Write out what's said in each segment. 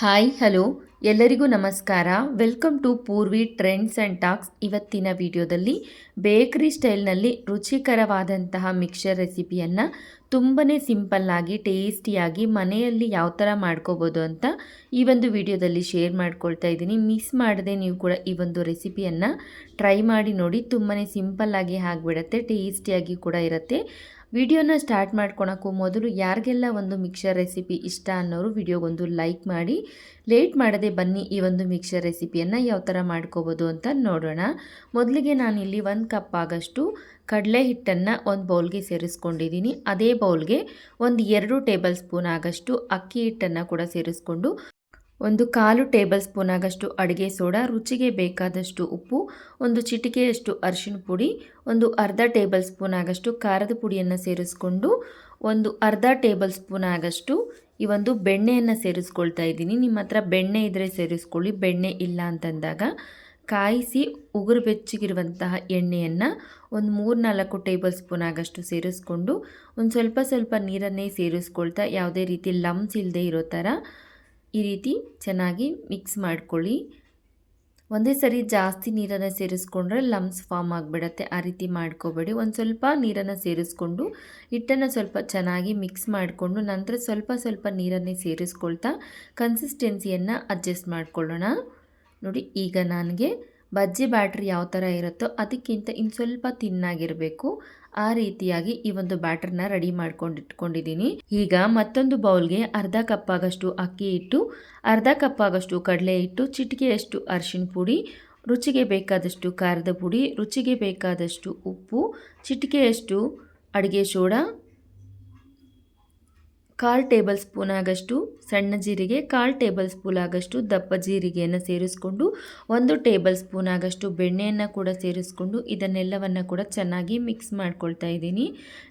Hi, hello. ಎಲ್ಲರಿಗೂ ನಮಸ್ಕಾರ. Welcome to Purvi trends and talks ಇವತ್ತಿನ ವಿಡಿಯೋದಲ್ಲಿ ಬೇಕರಿ ಸ್ಟೈಲ್ನಲ್ಲಿ ರುಚಿಕರವಾದಂತಹ ಮಿಕ್ಸರ್ ರೆಸಿಪಿಯನ್ನು ತುಂಬಾ ಸಿಂಪಲ್ಲಾಗಿ ಟೇಸ್ಟಿಯಾಗಿ ಮನೆಯಲ್ಲಿ ಯಾವ ಥರ ಮಾಡ್ಕೋಬೋದು ಅಂತ ಈ ಒಂದು ವಿಡಿಯೋದಲ್ಲಿ ಶೇರ್ ಮಾಡ್ಕೊಳ್ತಾ ಇದ್ದೀನಿ. ಮಿಸ್ ಮಾಡದೆ ನೀವು ಕೂಡ ಈ ಒಂದು ರೆಸಿಪಿಯನ್ನು ಟ್ರೈ ಮಾಡಿ ನೋಡಿ. ತುಂಬಾ ಸಿಂಪಲ್ಲಾಗಿ ಆಗಿಬಿಡತ್ತೆ ಟೇಸ್ಟಿಯಾಗಿ ಕೂಡ ಇರುತ್ತೆ. ವಿಡಿಯೋನ ಸ್ಟಾರ್ಟ್ ಮಾಡ್ಕೊಳಕ್ಕೂ ಮೊದಲು ಯಾರಿಗೆಲ್ಲ ಒಂದು ಮಿಕ್ಸರ್ ರೆಸಿಪಿ ಇಷ್ಟ ಅನ್ನೋರು ವಿಡಿಯೋಗೊಂದು ಲೈಕ್ ಮಾಡಿ, ಲೇಟ್ ಮಾಡದೆ ಬನ್ನಿ ಈ ಒಂದು ಮಿಕ್ಸರ್ ರೆಸಿಪಿಯನ್ನು ಯಾವ ಥರ ಮಾಡ್ಕೋಬೋದು ಅಂತ ನೋಡೋಣ. ಮೊದಲಿಗೆ ನಾನಿಲ್ಲಿ ಒಂದು ಕಪ್ ಆಗಷ್ಟು ಕಡಲೆ ಹಿಟ್ಟನ್ನು ಒಂದು ಬೌಲ್ಗೆ ಸೇರಿಸ್ಕೊಂಡಿದ್ದೀನಿ. ಅದೇ ಬೌಲ್ಗೆ ಒಂದು ಎರಡು ಟೇಬಲ್ ಸ್ಪೂನ್ ಆಗಷ್ಟು ಅಕ್ಕಿ ಹಿಟ್ಟನ್ನು ಕೂಡ ಸೇರಿಸ್ಕೊಂಡು ಒಂದು ಕಾಲು ಟೇಬಲ್ ಸ್ಪೂನ್ ಆಗಷ್ಟು ಅಡುಗೆ ಸೋಡಾ, ರುಚಿಗೆ ಬೇಕಾದಷ್ಟು ಉಪ್ಪು, ಒಂದು ಚಿಟಿಕೆಯಷ್ಟು ಅರಿಶಿಣ ಪುಡಿ, ಒಂದು ಅರ್ಧ ಟೇಬಲ್ ಸ್ಪೂನ್ ಆಗಷ್ಟು ಖಾರದ ಪುಡಿಯನ್ನು ಸೇರಿಸ್ಕೊಂಡು, ಒಂದು ಅರ್ಧ ಟೇಬಲ್ ಸ್ಪೂನ್ ಆಗಷ್ಟು ಈ ಒಂದು ಬೆಣ್ಣೆಯನ್ನು ಸೇರಿಸ್ಕೊಳ್ತಾ ಇದ್ದೀನಿ. ನಿಮ್ಮ ಹತ್ರ ಬೆಣ್ಣೆ ಇದ್ದರೆ ಸೇರಿಸ್ಕೊಳ್ಳಿ, ಬೆಣ್ಣೆ ಇಲ್ಲ ಅಂತಂದಾಗ ಕಾಯಿಸಿ ಉಗುರು ಬೆಚ್ಚಗಿರುವಂತಹ ಎಣ್ಣೆಯನ್ನು ಒಂದು ಮೂರು ನಾಲ್ಕು ಟೇಬಲ್ ಸ್ಪೂನ್ ಆಗಷ್ಟು ಸೇರಿಸ್ಕೊಂಡು, ಒಂದು ಸ್ವಲ್ಪ ಸ್ವಲ್ಪ ನೀರನ್ನೇ ಸೇರಿಸ್ಕೊಳ್ತಾ, ಯಾವುದೇ ರೀತಿ ಲಮ್ಸ್ ಇಲ್ಲದೆ ಇರೋ ಥರ ಈ ರೀತಿ ಚೆನ್ನಾಗಿ ಮಿಕ್ಸ್ ಮಾಡ್ಕೊಳ್ಳಿ. ಒಂದೇ ಸರಿ ಜಾಸ್ತಿ ನೀರನ್ನು ಸೇರಿಸ್ಕೊಂಡ್ರೆ ಲಮ್ಸ್ ಫಾರ್ಮ್ ಆಗಿಬಿಡತ್ತೆ. ಆ ರೀತಿ ಮಾಡ್ಕೋಬೇಡಿ. ಒಂದು ಸ್ವಲ್ಪ ನೀರನ್ನು ಸೇರಿಸ್ಕೊಂಡು, ಹಿಟ್ಟನ್ನು ಸ್ವಲ್ಪ ಚೆನ್ನಾಗಿ ಮಿಕ್ಸ್ ಮಾಡಿಕೊಂಡು, ನಂತರ ಸ್ವಲ್ಪ ಸ್ವಲ್ಪ ನೀರನ್ನೇ ಸೇರಿಸ್ಕೊಳ್ತಾ ಕನ್ಸಿಸ್ಟೆನ್ಸಿಯನ್ನು ಅಡ್ಜಸ್ಟ್ ಮಾಡ್ಕೊಳ್ಳೋಣ. ನೋಡಿ, ಈಗ ನನಗೆ ಬಜ್ಜಿ ಬ್ಯಾಟ್ರಿ ಯಾವ ಥರ ಇರುತ್ತೋ ಅದಕ್ಕಿಂತ ಇನ್ನು ಸ್ವಲ್ಪ ತಿನ್ನಾಗಿರಬೇಕು. ಆ ರೀತಿಯಾಗಿ ಈ ಒಂದು ಬ್ಯಾಟರ್ನ ರೆಡಿ ಮಾಡ್ಕೊಂಡಿಟ್ಕೊಂಡಿದ್ದೀನಿ ಈಗ ಮತ್ತೊಂದು ಬೌಲ್ಗೆ ಅರ್ಧ ಕಪ್ ಆಗಷ್ಟು ಅಕ್ಕಿ ಇಟ್ಟು, ಅರ್ಧ ಕಪ್ ಆಗಷ್ಟು ಕಡಲೆ ಇಟ್ಟು ಚಿಟಿಕೆಯಷ್ಟು ಅರಿಶಿಣ ಪುಡಿ, ರುಚಿಗೆ ಬೇಕಾದಷ್ಟು ಖಾರದ ಪುಡಿ, ರುಚಿಗೆ ಬೇಕಾದಷ್ಟು ಉಪ್ಪು ಚಿಟಿಕೆಯಷ್ಟು ಅಡುಗೆ ಸೋಡಾ ಕಾಲು ಟೇಬಲ್ ಸ್ಪೂನ್ ಆಗಷ್ಟು ಸಣ್ಣ ಜೀರಿಗೆ, ಕಾಲು ಟೇಬಲ್ ಸ್ಪೂನ್ ಆಗಷ್ಟು ದಪ್ಪ ಜೀರಿಗೆಯನ್ನು ಸೇರಿಸ್ಕೊಂಡು, ಒಂದು ಟೇಬಲ್ ಸ್ಪೂನ್ ಆಗಷ್ಟು ಬೆಣ್ಣೆಯನ್ನು ಕೂಡ ಸೇರಿಸ್ಕೊಂಡು ಇದನ್ನೆಲ್ಲವನ್ನು ಕೂಡ ಚೆನ್ನಾಗಿ ಮಿಕ್ಸ್ ಮಾಡ್ಕೊಳ್ತಾ ಇದ್ದೀನಿ.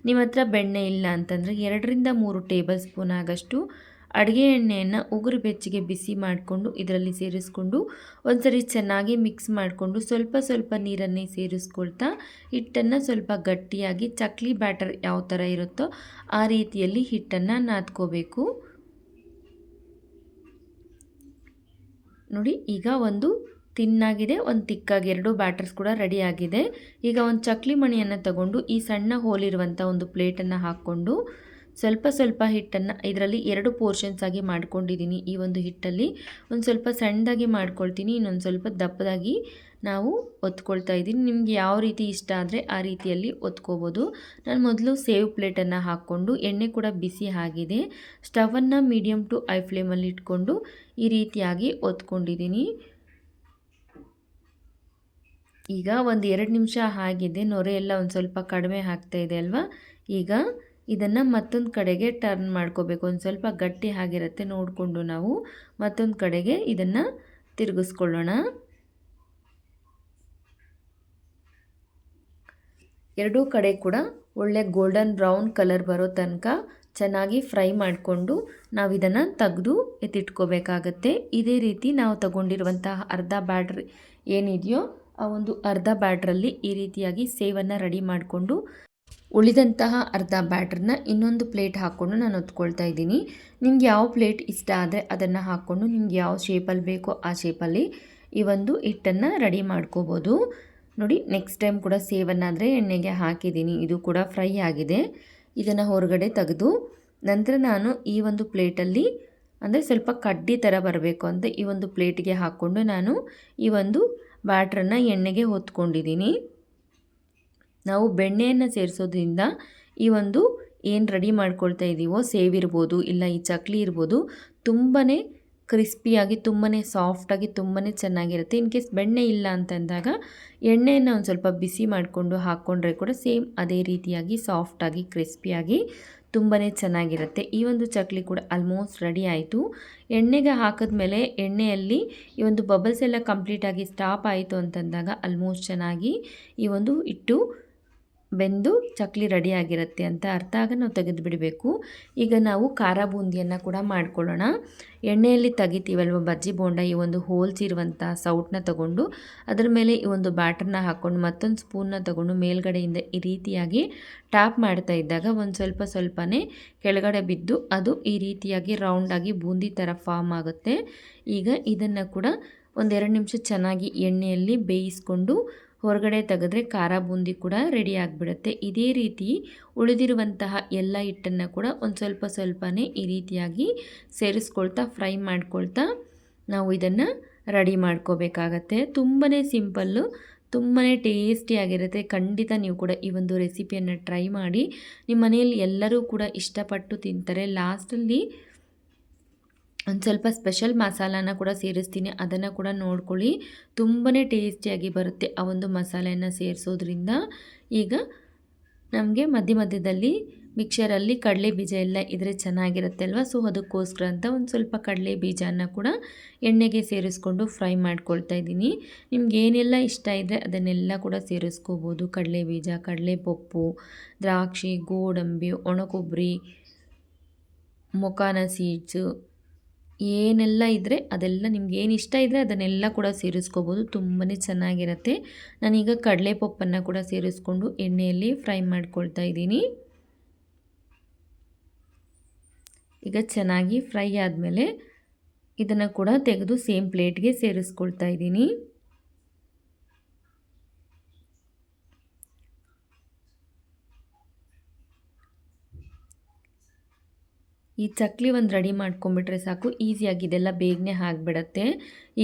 ನಿಮ್ಮ ಹತ್ರ ಬೆಣ್ಣೆ ಇಲ್ಲ ಅಂತಂದರೆ ಎರಡರಿಂದ ಮೂರು ಟೇಬಲ್ ಸ್ಪೂನ್ ಆಗಷ್ಟು ಅಡುಗೆ ಎಣ್ಣೆಯನ್ನು ಉಗುರು ಬೆಚ್ಚಗೆ ಬಿಸಿ ಮಾಡಿಕೊಂಡು ಇದರಲ್ಲಿ ಸೇರಿಸ್ಕೊಂಡು ಒಂದ್ಸರಿ ಚೆನ್ನಾಗಿ ಮಿಕ್ಸ್ ಮಾಡಿಕೊಂಡು ಸ್ವಲ್ಪ ಸ್ವಲ್ಪ ನೀರನ್ನೇ ಸೇರಿಸ್ಕೊಳ್ತಾ ಹಿಟ್ಟನ್ನು ಸ್ವಲ್ಪ ಗಟ್ಟಿಯಾಗಿ ಚಕ್ಲಿ ಬ್ಯಾಟರ್ ಯಾವ ಥರ ಇರುತ್ತೋ ಆ ರೀತಿಯಲ್ಲಿ ಹಿಟ್ಟನ್ನು ನಾದ್ಕೋಬೇಕು. ನೋಡಿ, ಈಗ ಒಂದು ತಿನ್ನಾಗಿದೆ, ಒಂದು ತಿಕ್ಕಾಗಿ ಎರಡು ಬ್ಯಾಟರ್ಸ್ ಕೂಡ ರೆಡಿ ಆಗಿದೆ. ಈಗ ಒಂದು ಚಕ್ಲಿ ಮಣಿಯನ್ನು ತಗೊಂಡು ಈ ಸಣ್ಣ ಹೋಲಿರುವಂಥ ಒಂದು ಪ್ಲೇಟನ್ನು ಹಾಕ್ಕೊಂಡು ಸ್ವಲ್ಪ ಸ್ವಲ್ಪ ಹಿಟ್ಟನ್ನು ಇದರಲ್ಲಿ ಎರಡು ಪೋರ್ಷನ್ಸ್ ಆಗಿ ಮಾಡ್ಕೊಂಡಿದ್ದೀನಿ. ಈ ಒಂದು ಹಿಟ್ಟಲ್ಲಿ ಒಂದು ಸ್ವಲ್ಪ ಸಣ್ಣದಾಗಿ ಮಾಡ್ಕೊಳ್ತೀನಿ, ಇನ್ನೊಂದು ಸ್ವಲ್ಪ ದಪ್ಪದಾಗಿ ನಾವು ಒತ್ಕೊಳ್ತಾ ಇದ್ದೀನಿ. ನಿಮಗೆ ಯಾವ ರೀತಿ ಇಷ್ಟ ಆದರೆ ಆ ರೀತಿಯಲ್ಲಿ ಒತ್ಕೋಬೋದು. ನಾನು ಮೊದಲು ಸೇವ್ ಪ್ಲೇಟನ್ನು ಹಾಕ್ಕೊಂಡು ಎಣ್ಣೆ ಕೂಡ ಬಿಸಿ ಆಗಿದೆ. ಸ್ಟವನ್ನು ಮೀಡಿಯಮ್ ಟು ಐ ಫ್ಲೇಮಲ್ಲಿ ಇಟ್ಕೊಂಡು ಈ ರೀತಿಯಾಗಿ ಒತ್ಕೊಂಡಿದ್ದೀನಿ. ಈಗ ಒಂದು ಎರಡು ನಿಮಿಷ ಆಗಿದೆ. ನೊರೆ ಎಲ್ಲ ಒಂದು ಸ್ವಲ್ಪ ಕಡಿಮೆ ಆಗ್ತಾ ಇದೆ ಅಲ್ವಾ? ಈಗ ಇದನ್ನು ಮತ್ತೊಂದು ಕಡೆಗೆ ಟರ್ನ್ ಮಾಡ್ಕೋಬೇಕು. ಒಂದು ಸ್ವಲ್ಪ ಗಟ್ಟಿ ಆಗಿರುತ್ತೆ ನೋಡಿಕೊಂಡು ನಾವು ಮತ್ತೊಂದು ಕಡೆಗೆ ಇದನ್ನು ತಿರುಗಿಸ್ಕೊಳ್ಳೋಣ. ಎರಡೂ ಕಡೆ ಕೂಡ ಒಳ್ಳೆ ಗೋಲ್ಡನ್ ಬ್ರೌನ್ ಕಲರ್ ಬರೋ ತನಕ ಚೆನ್ನಾಗಿ ಫ್ರೈ ಮಾಡಿಕೊಂಡು ನಾವು ಇದನ್ನು ತೆಗೆದು ಎತ್ತಿಟ್ಕೋಬೇಕಾಗತ್ತೆ. ಇದೇ ರೀತಿ ನಾವು ತಗೊಂಡಿರುವಂತಹ ಅರ್ಧ ಬ್ಯಾಡ್ರಿ ಏನಿದೆಯೋ ಆ ಒಂದು ಅರ್ಧ ಬ್ಯಾಡ್ರಲ್ಲಿ ಈ ರೀತಿಯಾಗಿ ಸೇವನ್ನು ರೆಡಿ ಮಾಡಿಕೊಂಡು ಉಳಿದಂತಹ ಅರ್ಧ ಬ್ಯಾಟ್ರನ್ನ ಇನ್ನೊಂದು ಪ್ಲೇಟ್ ಹಾಕ್ಕೊಂಡು ನಾನು ಹೊತ್ಕೊಳ್ತಾ ಇದ್ದೀನಿ. ನಿಮ್ಗೆ ಯಾವ ಪ್ಲೇಟ್ ಇಷ್ಟ ಆದರೆ ಅದನ್ನು ಹಾಕ್ಕೊಂಡು ನಿಮ್ಗೆ ಯಾವ ಶೇಪಲ್ಲಿ ಬೇಕೋ ಆ ಶೇಪಲ್ಲಿ ಈ ಒಂದು ಹಿಟ್ಟನ್ನು ರೆಡಿ ಮಾಡ್ಕೋಬೋದು. ನೋಡಿ ನೆಕ್ಸ್ಟ್ ಟೈಮ್ ಕೂಡ ಸೇವನ್ನಾದರೆ ಎಣ್ಣೆಗೆ ಹಾಕಿದ್ದೀನಿ. ಇದು ಕೂಡ ಫ್ರೈ ಆಗಿದೆ. ಇದನ್ನು ಹೊರಗಡೆ ತೆಗೆದು ನಂತರ ನಾನು ಈ ಒಂದು ಪ್ಲೇಟಲ್ಲಿ ಅಂದರೆ ಸ್ವಲ್ಪ ಕಡ್ಡಿ ಥರ ಬರಬೇಕು ಅಂತ ಈ ಒಂದು ಪ್ಲೇಟಿಗೆ ಹಾಕ್ಕೊಂಡು ನಾನು ಈ ಒಂದು ಬ್ಯಾಟ್ರನ್ನು ಎಣ್ಣೆಗೆ ಹೊತ್ಕೊಂಡಿದ್ದೀನಿ. ನಾವು ಬೆಣ್ಣೆಯನ್ನು ಸೇರಿಸೋದ್ರಿಂದ ಈ ಒಂದು ಏನು ರೆಡಿ ಮಾಡ್ಕೊಳ್ತಾ ಇದ್ದೀವೋ ಸೇವ್ ಇರ್ಬೋದು, ಇಲ್ಲ ಈ ಚಕ್ಲಿ ಇರ್ಬೋದು ತುಂಬಾ ಕ್ರಿಸ್ಪಿಯಾಗಿ ತುಂಬಾ ಸಾಫ್ಟಾಗಿ ತುಂಬಾ ಚೆನ್ನಾಗಿರುತ್ತೆ. ಇನ್ ಕೇಸ್ ಬೆಣ್ಣೆ ಇಲ್ಲ ಅಂತಂದಾಗ ಎಣ್ಣೆಯನ್ನು ಒಂದು ಸ್ವಲ್ಪ ಬಿಸಿ ಮಾಡಿಕೊಂಡು ಹಾಕ್ಕೊಂಡ್ರೆ ಕೂಡ ಸೇಮ್ ಅದೇ ರೀತಿಯಾಗಿ ಸಾಫ್ಟಾಗಿ ಕ್ರಿಸ್ಪಿಯಾಗಿ ತುಂಬಾ ಚೆನ್ನಾಗಿರುತ್ತೆ. ಈ ಒಂದು ಚಕ್ಲಿ ಕೂಡ ಆಲ್ಮೋಸ್ಟ್ ರೆಡಿ ಆಯಿತು. ಎಣ್ಣೆಗೆ ಹಾಕಿದ್ಮೇಲೆ ಎಣ್ಣೆಯಲ್ಲಿ ಈ ಒಂದು ಬಬಲ್ಸ್ ಎಲ್ಲ ಕಂಪ್ಲೀಟಾಗಿ ಸ್ಟಾಪ್ ಆಯಿತು ಅಂತಂದಾಗ ಆಲ್ಮೋಸ್ಟ್ ಚೆನ್ನಾಗಿ ಈ ಒಂದು ಇಟ್ಟು ಬೆಂದು ಚಕ್ಲಿ ರೆಡಿ ಆಗಿರುತ್ತೆ ಅಂತ ಅರ್ಥ ಆಗ ನಾವು ತೆಗೆದು ಬಿಡಬೇಕು. ಈಗ ನಾವು ಖಾರ ಬೂಂದಿಯನ್ನು ಕೂಡ ಮಾಡ್ಕೊಳ್ಳೋಣ. ಎಣ್ಣೆಯಲ್ಲಿ ತೆಗಿತೀವಲ್ವ ಬಜ್ಜಿ ಬೋಂಡ ಈ ಒಂದು ಹೋಲ್ಸಿರುವಂಥ ಸೌಟನ್ನ ತಗೊಂಡು ಅದರ ಮೇಲೆ ಈ ಒಂದು ಬ್ಯಾಟರ್ನ ಹಾಕ್ಕೊಂಡು ಮತ್ತೊಂದು ಸ್ಪೂನ್ನ ತಗೊಂಡು ಮೇಲ್ಗಡೆಯಿಂದ ಈ ರೀತಿಯಾಗಿ ಟ್ಯಾಪ್ ಮಾಡ್ತಾ ಇದ್ದಾಗ ಒಂದು ಸ್ವಲ್ಪ ಸ್ವಲ್ಪನೇ ಕೆಳಗಡೆ ಬಿದ್ದು ಅದು ಈ ರೀತಿಯಾಗಿ ರೌಂಡಾಗಿ ಬೂಂದಿ ಥರ ಫಾರ್ಮ್ ಆಗುತ್ತೆ. ಈಗ ಇದನ್ನು ಕೂಡ ಒಂದೆರಡು ನಿಮಿಷ ಚೆನ್ನಾಗಿ ಎಣ್ಣೆಯಲ್ಲಿ ಬೇಯಿಸ್ಕೊಂಡು ಹೊರಗಡೆ ತೆಗೆದ್ರೆ ಖಾರ ಬೂಂದಿ ಕೂಡ ರೆಡಿ ಆಗಿಬಿಡುತ್ತೆ. ಇದೇ ರೀತಿ ಉಳಿದಿರುವಂತಹ ಎಲ್ಲ ಹಿಟ್ಟನ್ನು ಕೂಡ ಒಂದು ಸ್ವಲ್ಪ ಸ್ವಲ್ಪನೇ ಈ ರೀತಿಯಾಗಿ ಸೇರಿಸ್ಕೊಳ್ತಾ ಫ್ರೈ ಮಾಡ್ಕೊಳ್ತಾ ನಾವು ಇದನ್ನು ರೆಡಿ ಮಾಡ್ಕೋಬೇಕಾಗತ್ತೆ. ತುಂಬಾ ಸಿಂಪಲ್ಲು ತುಂಬಾ ಟೇಸ್ಟಿಯಾಗಿರುತ್ತೆ ಖಂಡಿತ ನೀವು ಕೂಡ ಈ ಒಂದು ರೆಸಿಪಿಯನ್ನು ಟ್ರೈ ಮಾಡಿ. ನಿಮ್ಮ ಮನೆಯಲ್ಲಿ ಎಲ್ಲರೂ ಕೂಡ ಇಷ್ಟಪಟ್ಟು ತಿಂತಾರೆ. ಲಾಸ್ಟಲ್ಲಿ ಒಂದು ಸ್ವಲ್ಪ ಸ್ಪೆಷಲ್ ಮಸಾಲಾನ ಕೂಡ ಸೇರಿಸ್ತೀನಿ. ಅದನ್ನು ಕೂಡ ನೋಡ್ಕೊಳ್ಳಿ. ತುಂಬಾ ಟೇಸ್ಟಿಯಾಗಿ ಬರುತ್ತೆ ಆ ಒಂದು ಮಸಾಲೆಯನ್ನು ಸೇರಿಸೋದ್ರಿಂದ. ಈಗ ನಮಗೆ ಮಧ್ಯ ಮಧ್ಯದಲ್ಲಿ ಮಿಕ್ಸರಲ್ಲಿ ಕಡಲೆ ಬೀಜ ಎಲ್ಲ ಇದ್ದರೆ ಚೆನ್ನಾಗಿರುತ್ತೆ ಅಲ್ವಾ? ಸೊ ಅದಕ್ಕೋಸ್ಕರ ಅಂತ ಒಂದು ಸ್ವಲ್ಪ ಕಡಲೆ ಬೀಜನ ಕೂಡ ಎಣ್ಣೆಗೆ ಸೇರಿಸ್ಕೊಂಡು ಫ್ರೈ ಮಾಡ್ಕೊಳ್ತಾ ಇದ್ದೀನಿ. ನಿಮ್ಗೆ ಏನೆಲ್ಲ ಇಷ್ಟ ಇದೆ ಅದನ್ನೆಲ್ಲ ಕೂಡ ಸೇರಿಸ್ಕೋಬೋದು. ಕಡಲೆ ಬೀಜ, ಕಡಲೆ ಪಪ್ಪು, ದ್ರಾಕ್ಷಿ, ಗೋಡಂಬಿ, ಒಣಕೊಬ್ಬರಿ, ಮೊಕಾನ ಸೀಡ್ಸು ಏನೆಲ್ಲ ಇದ್ದರೆ ಅದೆಲ್ಲ ನಿಮ್ಗೆ ಏನು ಇಷ್ಟ ಇದ್ದರೆ ಅದನ್ನೆಲ್ಲ ಕೂಡ ಸೇರಿಸ್ಕೋಬೋದು. ತುಂಬಾ ಚೆನ್ನಾಗಿರುತ್ತೆ. ನಾನೀಗ ಕಡಲೆ ಪಪ್ಪನ್ನು ಕೂಡ ಸೇರಿಸ್ಕೊಂಡು ಎಣ್ಣೆಯಲ್ಲಿ ಫ್ರೈ ಮಾಡ್ಕೊಳ್ತಾ ಇದ್ದೀನಿ. ಈಗ ಚೆನ್ನಾಗಿ ಫ್ರೈ ಆದಮೇಲೆ ಇದನ್ನು ಕೂಡ ತೆಗೆದು ಸೇಮ್ ಪ್ಲೇಟ್ಗೆ ಸೇರಿಸ್ಕೊಳ್ತಾ ಇದ್ದೀನಿ. ಈ ಚಕ್ಲಿ ಒಂದು ರೆಡಿ ಮಾಡ್ಕೊಂಬಿಟ್ರೆ ಸಾಕು. ಈಸಿಯಾಗಿ ಇದೆಲ್ಲ ಬೇಗನೆ ಆಗಿಬಿಡತ್ತೆ.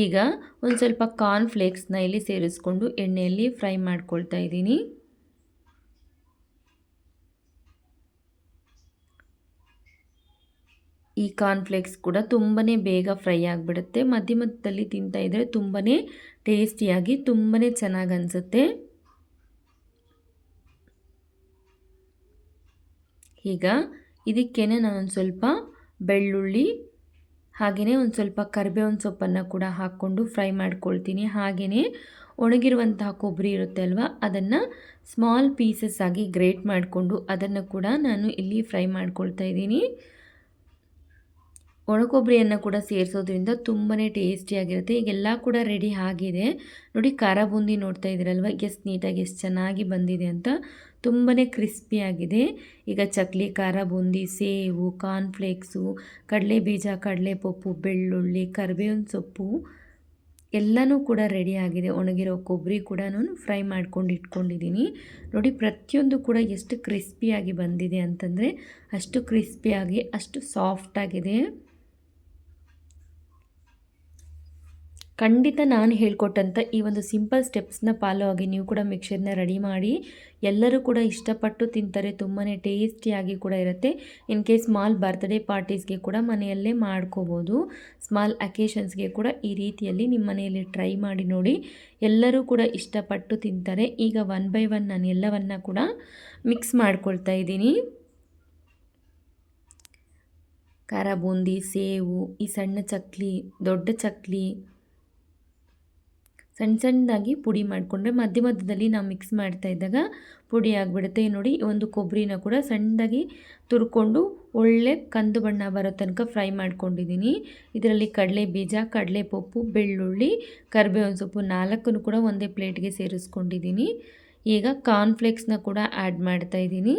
ಈಗ ಒಂದು ಸ್ವಲ್ಪ ಕಾರ್ನ್ ಕಾರ್ನ್ಫ್ಲೇಕ್ಸ್ನ ಇಲ್ಲಿ ಸೇರಿಸ್ಕೊಂಡು ಎಣ್ಣೆಯಲ್ಲಿ ಫ್ರೈ ಮಾಡ್ಕೊಳ್ತಾ ಇದ್ದೀನಿ. ಈ ಕಾರ್ನ್ಫ್ಲೇಕ್ಸ್ ಕೂಡ ತುಂಬಾ ಬೇಗ ಫ್ರೈ ಆಗಿಬಿಡುತ್ತೆ. ಮಧ್ಯ ಮಧ್ಯದಲ್ಲಿ ತಿಂತಾ ಇದ್ದರೆ ತುಂಬಾ ಟೇಸ್ಟಿಯಾಗಿ ತುಂಬಾ ಚೆನ್ನಾಗಿ ಅನಿಸುತ್ತೆ. ಈಗ ಇದಕ್ಕೇ ಒಂದು ಸ್ವಲ್ಪ ಬೆಳ್ಳುಳ್ಳಿ ಹಾಗೆಯೇ ಒಂದು ಸ್ವಲ್ಪ ಕರಿಬೇವಿನ ಸೊಪ್ಪನ್ನು ಕೂಡ ಹಾಕ್ಕೊಂಡು ಫ್ರೈ ಮಾಡ್ಕೊಳ್ತೀನಿ. ಹಾಗೆಯೇ ಒಣಗಿರುವಂತಹ ಕೊಬ್ಬರಿ ಇರುತ್ತೆ ಅಲ್ವಾ, ಅದನ್ನು ಸ್ಮಾಲ್ ಪೀಸಸ್ ಆಗಿ ಗ್ರೇಟ್ ಮಾಡಿಕೊಂಡು ಅದನ್ನು ಕೂಡ ನಾನು ಇಲ್ಲಿ ಫ್ರೈ ಮಾಡ್ಕೊಳ್ತಾ ಇದ್ದೀನಿ. ಒಣಕೊಬ್ಬರಿಯನ್ನು ಕೂಡ ಸೇರಿಸೋದ್ರಿಂದ ತುಂಬಾ ಟೇಸ್ಟಿಯಾಗಿರುತ್ತೆ ಈಗೆಲ್ಲ ಕೂಡ ರೆಡಿ ಆಗಿದೆ. ನೋಡಿ, ಖಾರ ಬೂಂದಿ ನೋಡ್ತಾ ಇದ್ದೀರಲ್ವ? ಎಷ್ಟು ನೀಟಾಗಿ ಎಷ್ಟು ಚೆನ್ನಾಗಿ ಬಂದಿದೆ ಅಂತ. ತುಂಬಾ ಕ್ರಿಸ್ಪಿಯಾಗಿದೆ ಈಗ ಚಕ್ಲಿ, ಖಾರ ಬೂಂದಿ, ಸೇವು ಕಾರ್ನ್ಫ್ಲೇಕ್ಸು ಕಡಲೆ ಬೀಜ ಕಡಲೆ ಪಪ್ಪು ಬೆಳ್ಳುಳ್ಳಿ, ಕರಿಬೇವಿನ ಸೊಪ್ಪು ಎಲ್ಲನೂ ಕೂಡ ರೆಡಿ ಆಗಿದೆ. ಒಣಗಿರೋ ಕೊಬ್ಬರಿ ಕೂಡ ನಾನು ಫ್ರೈ ಮಾಡ್ಕೊಂಡು ಇಟ್ಕೊಂಡಿದ್ದೀನಿ. ನೋಡಿ, ಪ್ರತಿಯೊಂದು ಕೂಡ ಎಷ್ಟು ಕ್ರಿಸ್ಪಿಯಾಗಿ ಬಂದಿದೆ ಅಂತಂದರೆ ಅಷ್ಟು ಕ್ರಿಸ್ಪಿಯಾಗಿ ಅಷ್ಟು ಸಾಫ್ಟಾಗಿದೆ ಖಂಡಿತ ನಾನು ಹೇಳ್ಕೊಟ್ಟಂಥ ಈ ಒಂದು ಸಿಂಪಲ್ ಸ್ಟೆಪ್ಸ್ನ ಫಾಲೋ ಆಗಿ ನೀವು ಕೂಡ ಮಿಕ್ಸರ್ನ ರೆಡಿ ಮಾಡಿ. ಎಲ್ಲರೂ ಕೂಡ ಇಷ್ಟಪಟ್ಟು ತಿಂತಾರೆ ತುಂಬಾ ಟೇಸ್ಟಿಯಾಗಿ ಕೂಡ ಇರುತ್ತೆ. ಇನ್ ಕೇಸ್ ಸ್ಮಾಲ್ ಬರ್ತ್ಡೇ ಪಾರ್ಟೀಸ್ಗೆ ಕೂಡ ಮನೆಯಲ್ಲೇ ಮಾಡ್ಕೋಬೋದು. ಸ್ಮಾಲ್ ಅಕೇಶನ್ಸ್ಗೆ ಕೂಡ ಈ ರೀತಿಯಲ್ಲಿ ನಿಮ್ಮ ಮನೆಯಲ್ಲಿ ಟ್ರೈ ಮಾಡಿ ನೋಡಿ. ಎಲ್ಲರೂ ಕೂಡ ಇಷ್ಟಪಟ್ಟು ತಿಂತಾರೆ. ಈಗ ಒನ್ ಬೈ ಒನ್ ನಾನು ಎಲ್ಲವನ್ನ ಕೂಡ ಮಿಕ್ಸ್ ಮಾಡ್ಕೊಳ್ತಾ ಇದ್ದೀನಿ. ಖಾರ ಬೂಂದಿ, ಸೇವು, ಈ ಸಣ್ಣ ಚಕ್ಲಿ, ದೊಡ್ಡ ಚಕ್ಲಿ ಸಣ್ಣ ಸಣ್ಣದಾಗಿ ಪುಡಿ ಮಾಡಿಕೊಂಡ್ರೆ ಮಧ್ಯ ಮಧ್ಯದಲ್ಲಿ ನಾವು ಮಿಕ್ಸ್ ಮಾಡ್ತಾ ಇದ್ದಾಗ ಪುಡಿ ಆಗಿಬಿಡುತ್ತೆ. ನೋಡಿ, ಒಂದು ಕೊಬ್ಬರಿನ ಕೂಡ ಸಣ್ಣದಾಗಿ ತುರ್ಕೊಂಡು ಒಳ್ಳೆ ಕಂದು ಬಣ್ಣ ಬರೋ ತನಕ ಫ್ರೈ ಮಾಡ್ಕೊಂಡಿದ್ದೀನಿ. ಇದರಲ್ಲಿ ಕಡಲೆ ಬೀಜ, ಕಡಲೆ ಪಪ್ಪು, ಬೆಳ್ಳುಳ್ಳಿ, ಕರಿಬೇವಿನ ಸೊಪ್ಪು ನಾಲ್ಕನ್ನು ಕೂಡ ಒಂದೇ ಪ್ಲೇಟ್ಗೆ ಸೇರಿಸ್ಕೊಂಡಿದ್ದೀನಿ. ಈಗ ಕಾರ್ನ್ಫ್ಲೇಕ್ಸ್ನ ಕೂಡ ಆ್ಯಡ್ ಮಾಡ್ತಾ ಇದ್ದೀನಿ.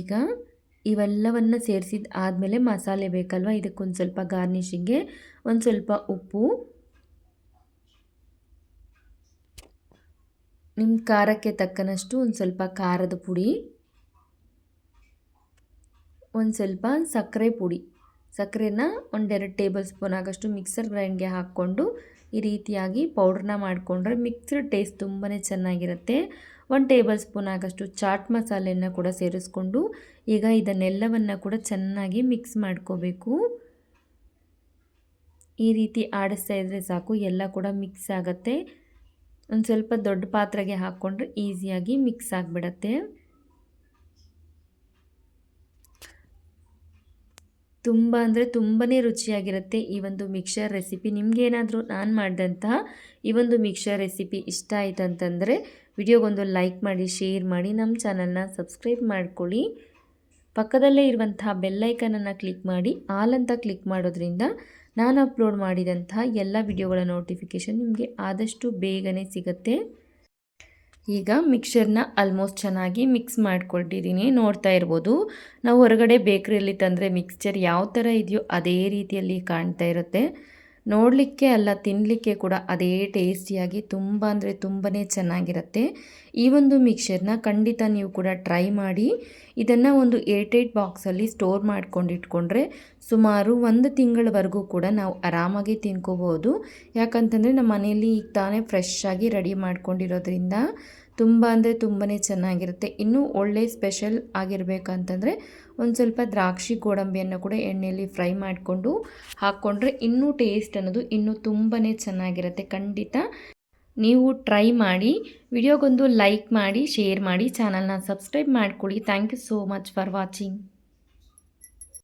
ಈಗ ಇವೆಲ್ಲವನ್ನು ಸೇರಿಸಿದ ಆದಮೇಲೆ ಮಸಾಲೆ ಬೇಕಲ್ವ? ಇದಕ್ಕೊಂದು ಸ್ವಲ್ಪ ಗಾರ್ನಿಷಿಂಗ್ಗೆ, ಒಂದು ಸ್ವಲ್ಪ ಉಪ್ಪು. ನಿಮ್ಮ ಖಾರಕ್ಕೆ ತಕ್ಕನಷ್ಟು ಒಂದು ಸ್ವಲ್ಪ ಖಾರದ ಪುಡಿ. ಒಂದು ಸ್ವಲ್ಪ ಸಕ್ಕರೆ ಪುಡಿ. ಸಕ್ಕರೆನ ಒಂದೆರಡು ಟೇಬಲ್ ಸ್ಪೂನ್ ಆಗೋಷ್ಟು ಮಿಕ್ಸರ್ ಗ್ರೈಂಡ್ಗೆ ಹಾಕ್ಕೊಂಡು ಈ ರೀತಿಯಾಗಿ ಪೌಡ್ರನ್ನ ಮಾಡಿಕೊಂಡ್ರೆ ಮಿಕ್ಸ್ಡ್ ಟೇಸ್ಟ್ ತುಂಬಾ ಚೆನ್ನಾಗಿರುತ್ತೆ. ಒಂದು ಟೇಬಲ್ ಸ್ಪೂನ್ ಆಗಷ್ಟು ಚಾಟ್ ಮಸಾಲೆಯನ್ನು ಕೂಡ ಸೇರಿಸ್ಕೊಂಡು ಈಗ ಇದನ್ನೆಲ್ಲವನ್ನು ಕೂಡ ಚೆನ್ನಾಗಿ ಮಿಕ್ಸ್ ಮಾಡ್ಕೋಬೇಕು. ಈ ರೀತಿ ಆಡಿಸ್ತಾ ಇದ್ದರೆ ಸಾಕು, ಎಲ್ಲ ಕೂಡ ಮಿಕ್ಸ್ ಆಗುತ್ತೆ. ಒಂದು ಸ್ವಲ್ಪ ದೊಡ್ಡ ಪಾತ್ರೆಗೆ ಹಾಕ್ಕೊಂಡ್ರೆ ಈಸಿಯಾಗಿ ಮಿಕ್ಸ್ ಆಗಿಬಿಡತ್ತೆ. ತುಂಬ ಅಂದರೆ ತುಂಬಾ ರುಚಿಯಾಗಿರುತ್ತೆ ಈ ಒಂದು ಮಿಕ್ಸರ್ ರೆಸಿಪಿ ನಿಮಗೇನಾದರೂ ನಾನು ಮಾಡಿದಂತಹ ಈ ಒಂದು ಮಿಕ್ಸರ್ ರೆಸಿಪಿ ಇಷ್ಟ ಆಯಿತು ಅಂತಂದರೆ ವಿಡಿಯೋಗೊಂದು ಲೈಕ್ ಮಾಡಿ, ಶೇರ್ ಮಾಡಿ, ನಮ್ಮ ಚಾನಲ್ನ ಸಬ್ಸ್ಕ್ರೈಬ್ ಮಾಡ್ಕೊಳ್ಳಿ. ಪಕ್ಕದಲ್ಲೇ ಇರುವಂತಹ ಬೆಲ್ಲೈಕನನ್ನು ಕ್ಲಿಕ್ ಮಾಡಿ, ಆಲ್ ಅಂತ ಕ್ಲಿಕ್ ಮಾಡೋದ್ರಿಂದ ನಾನು ಅಪ್ಲೋಡ್ ಮಾಡಿದಂತಹ ಎಲ್ಲ ವಿಡಿಯೋಗಳ ನೋಟಿಫಿಕೇಷನ್ ನಿಮಗೆ ಆದಷ್ಟು ಬೇಗನೆ ಸಿಗುತ್ತೆ. ಈಗ ಮಿಕ್ಸರ್ನ ಆಲ್ಮೋಸ್ಟ್ ಚೆನ್ನಾಗಿ ಮಿಕ್ಸ್ ಮಾಡ್ಕೊಂಡಿದ್ದೀನಿ ನೋಡ್ತಾ ಇರ್ಬೋದು, ನಾವು ಹೊರಗಡೆ ಬೇಕ್ರಿಯಲ್ಲಿ ತಂದರೆ ಮಿಕ್ಸ್ಚರ್ ಯಾವ ಥರ ಇದೆಯೋ ಅದೇ ರೀತಿಯಲ್ಲಿ ಕಾಣ್ತಾ ಇರುತ್ತೆ. ನೋಡಲಿಕ್ಕೆ ಅಲ್ಲ ತಿನ್ನಲಿಕ್ಕೆ ಕೂಡ ಅದೇ ಟೇಸ್ಟಿಯಾಗಿ ತುಂಬ ಅಂದರೆ ತುಂಬಾ ಚೆನ್ನಾಗಿರುತ್ತೆ. ಈ ಒಂದು ಮಿಕ್ಸರ್ನ ಖಂಡಿತ ನೀವು ಕೂಡ ಟ್ರೈ ಮಾಡಿ. ಇದನ್ನು ಒಂದು ಏಟ್ ಬಾಕ್ಸಲ್ಲಿ ಸ್ಟೋರ್ ಮಾಡ್ಕೊಂಡಿಟ್ಕೊಂಡ್ರೆ ಸುಮಾರು ಒಂದು ತಿಂಗಳವರೆಗೂ ಕೂಡ ನಾವು ಆರಾಮಾಗಿ ತಿನ್ಕೋಬೋದು. ಯಾಕಂತಂದರೆ ನಮ್ಮ ಮನೆಯಲ್ಲಿ ಈಗ ತಾನೇ ಫ್ರೆಶ್ ಆಗಿ ರೆಡಿ ಮಾಡ್ಕೊಂಡಿರೋದ್ರಿಂದ ತುಂಬ ಅಂದರೆ ತುಂಬಾ ಚೆನ್ನಾಗಿರುತ್ತೆ. ಇನ್ನೂ ಒಳ್ಳೆ ಸ್ಪೆಷಲ್ ಆಗಿರಬೇಕಂತಂದರೆ ಒಂದು ಸ್ವಲ್ಪ ದ್ರಾಕ್ಷಿ ಗೋಡಂಬಿಯನ್ನು ಕೂಡ ಎಣ್ಣೆಯಲ್ಲಿ ಫ್ರೈ ಮಾಡಿಕೊಂಡು ಹಾಕ್ಕೊಂಡ್ರೆ ಇನ್ನೂ ಟೇಸ್ಟ್ ಅನ್ನೋದು ಇನ್ನೂ ತುಂಬಾ ಚೆನ್ನಾಗಿರುತ್ತೆ. ಖಂಡಿತ ನೀವು ಟ್ರೈ ಮಾಡಿ, ವಿಡಿಯೋಗೊಂದು ಲೈಕ್ ಮಾಡಿ, ಶೇರ್ ಮಾಡಿ, ಚಾನಲ್ನ ಸಬ್ಸ್ಕ್ರೈಬ್ ಮಾಡಿಕೊಳ್ಳಿ. Thank you so much for watching.